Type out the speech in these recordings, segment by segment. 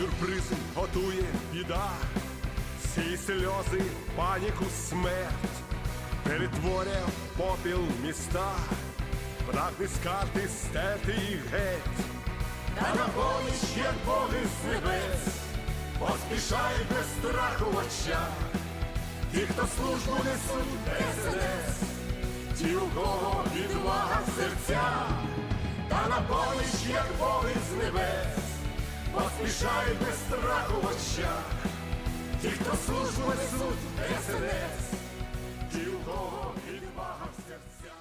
сюрпризи готує біда, всі сльози, паніку, смерть, перетворює попіл міста, прагне з карти стерти їх геть. Та на поміч, як боги з небес, поспішають без страху в очах, ті, хто службу несуть СНС, ті, у кого відвага в серцях, та на поміч, як боги з небес, поспішають без страху в очах, ті, хто службу несуть СНС, ті, у кого відвага в серцях.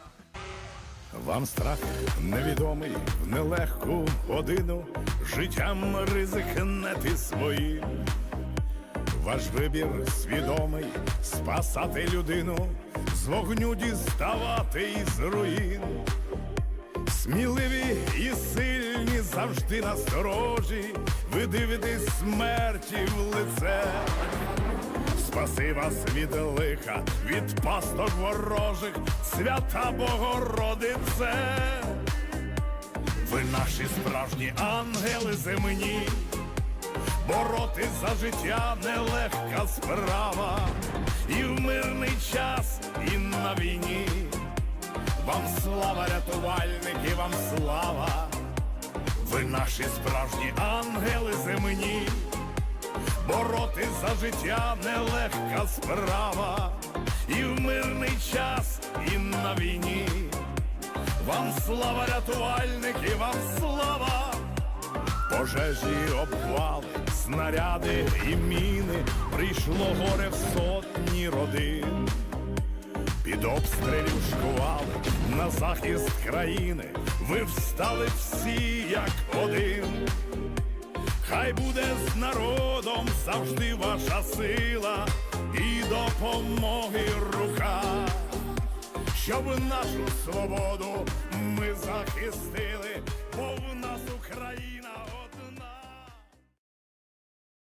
Вам страх невідомий в нелегку годину, життям ризикнете своїм. Ваш вибір свідомий спасати людину, з вогню діставати із руїн. Сміливі завжди насторожі, ви дивитесь смерті в лице. Спаси вас від лиха, від пасток ворожих, свята Богородице. Ви наші справжні ангели земні, боротись за життя нелегка справа, і в мирний час, і на війні. Вам слава, рятувальники, вам слава, ви наші справжні ангели земні. Боротись за життя нелегка справа, і в мирний час, і на війні. Вам слава, рятувальники, вам слава, пожежі, обвали, снаряди і міни, прийшло горе в сотні родин. Захист країни, ви встали всі як один. Хай буде з народом завжди ваша сила і допомоги рука, щоб нашу свободу ми захистили.